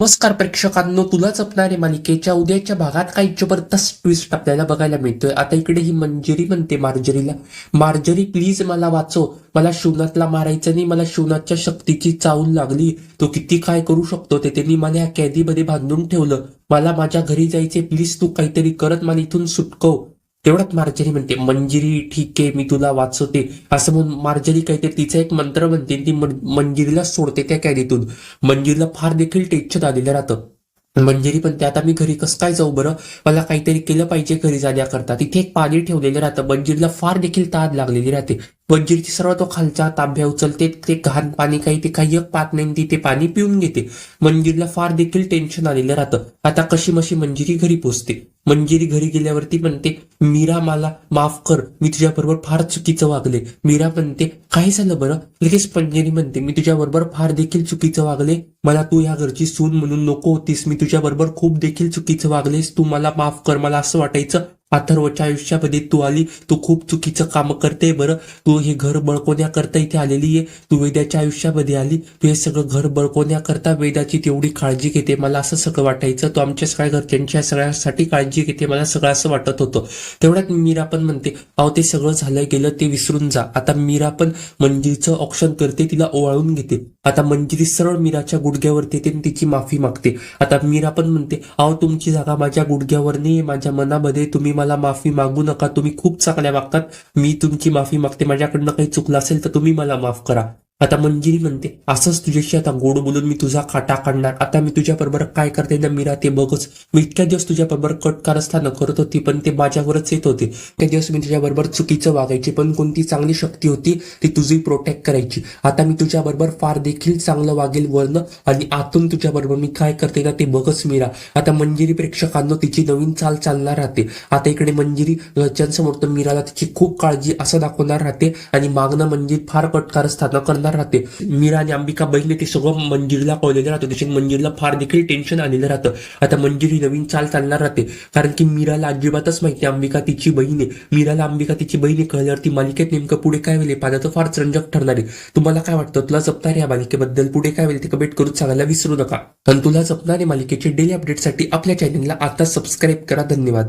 नमस्कार प्रेक्षकांनो तुला जपणारे मालिकेच्या उद्याच्या भागात काही जबरदस्त ट्विस्ट आपल्याला बघायला मिळतोय. आता इकडे ही मंजरी म्हणते मार्जरीला. मार्जरी प्लीज मला वाचव. मला शिवनाथला मारायचं नाही. मला शिवनाथच्या शक्तीची चावूल लागली. तो किती काय करू शकतो ते त्यांनी मला या कॅदीमध्ये बांधून ठेवलं. मला माझ्या घरी जायचे प्लीज तू काहीतरी करत मला इथून सुटकव. तेवढ्यात मार्जरी म्हणते मंजिरी ठीक आहे मी तुला वाचवते. असं म्हणून मार्जरी काहीतरी तिचा एक मंत्र म्हणते ती मंजिरीला सोडते त्या कॅदीतून मंजिरीला फार देखील टेन्शन आलेलं राहतं. मंजिरी पण ते आता मी घरी कसं काय जाऊ बरं? मला काहीतरी केलं पाहिजे घरी जाण्याकरता. तिथे एक पाणी ठेवलेलं राहतं. मंजिरीला फार देखील ताद लागलेली राहते. मंजिरीची सर्व तो खालच्या तांब्या उचलते ते घाण पाणी काही ते काही पात नाही ती ते पाणी पिऊन घेते. मंजिरीला फार देखील टेन्शन आलेलं राहतं. आता कशी मशी मंजिरी घरी पोचते? मंजिरी घरी गेल्यावरती म्हणते मीरा मला माफ कर. मी तुझ्याबरोबर फार चुकीचं वागले. मीरा म्हणते काय झालं बरं? लगेच मंजिरी म्हणते मी तुझ्याबरोबर फार देखील चुकीचं वागले. मला तू या घरची सून म्हणून नको होतीस. मी तुझ्याबरोबर खूप देखील चुकीचं वागलेस. तू मला माफ कर. मला असं वाटायचं अथर्वच्या आयुष्यामध्ये तू आली तू खूप चुकीचं काम करते बरं. तू हे घर बळकवण्याकरता इथे आलेली आहे. तू वेदाच्या आयुष्यामध्ये आली. तू हे सगळं घर बळकवण्याकरता वेदाची तेवढी काळजी घेते. मला असं सगळं वाटायचं. तू आमच्या सगळ्या घरच्यांच्या सगळ्यासाठी काळजी घेते. मला सगळं असं वाटत होतं. तेवढ्यात मीरा पण म्हणते अहो ते सगळं झालं गेलं ते विसरून जा. आता मीरा पण मंजिरीचं ऑप्शन करते तिला ओवाळून घेते. आता मंजिरी सरळ मीराच्या गुडघ्यावरती येते आणि तिची माफी मागते. आता मीरा पण म्हणते अहो तुमची जागा माझ्या गुडघ्यावर नाही माझ्या मनामध्ये तुम्ही मला माफी मागू नका. तुम्ही खूप चांगल्या वागतात. मी तुमची माफी मागते. माझ्याकडनं काही चुकलं असेल तर तुम्ही मला माफ करा. आता मंजिरी म्हणते असंच तुझ्याशी आता गोड बोलून मी तुझा खाटा काढणार. आता मी तुझ्या बरोबर काय करते ना मीरा ते बघच. मी इतक्या दिवस तुझ्या बरोबर कट कारस्थानं करत होती पण ते माझ्यावरच येत होते. त्या दिवस मी तुझ्या बरोबर चुकीचं वागायची पण कोणती चांगली शक्ती होती ती तुझी प्रोटेक्ट करायची. आता मी तुझ्या बरोबर फार देखील चांगलं वागेल वर्ण आणि आतून तुझ्या बरोबर मी काय करते ना ते बघच मीरा. आता मंजिरी प्रेक्षकांना तिची नवीन चाल चालणार राहते. आता इकडे मंजिरी घरच्यांसमोर तर मीराला तिची खूप काळजी असं दाखवणार राहते आणि मागणं मंजिरी फार कटकारस्थानं करणार राहते. मीरा आणि अंबिका ते सगळं मंजिरीला कळलेलं राहतं. त्याच्यात मंजिरीला फार देखील टेन्शन आलेलं राहतं. आता मंजिरी नवीन चाल चालणार राहते. कारण की मीराला अजिबातच माहिती अंबिका तिची बहीण. आहे मीराला अंबिका तिची बहीण आहे कळल्यावरती मालिकेत नेमकं पुढे काय होईल हे तर फार रंजक ठरणार आहे. तुम्हाला काय वाटतं? तुला जपणार या मालिकेबद्दल पुढे काय होईल ते कमेंट करून सांगायला विसरू नका. आणि तुला जपणारे मालिकेचे डेली अपडेटसाठी आपल्या चॅनलला आता सबस्क्राईब करा. धन्यवाद.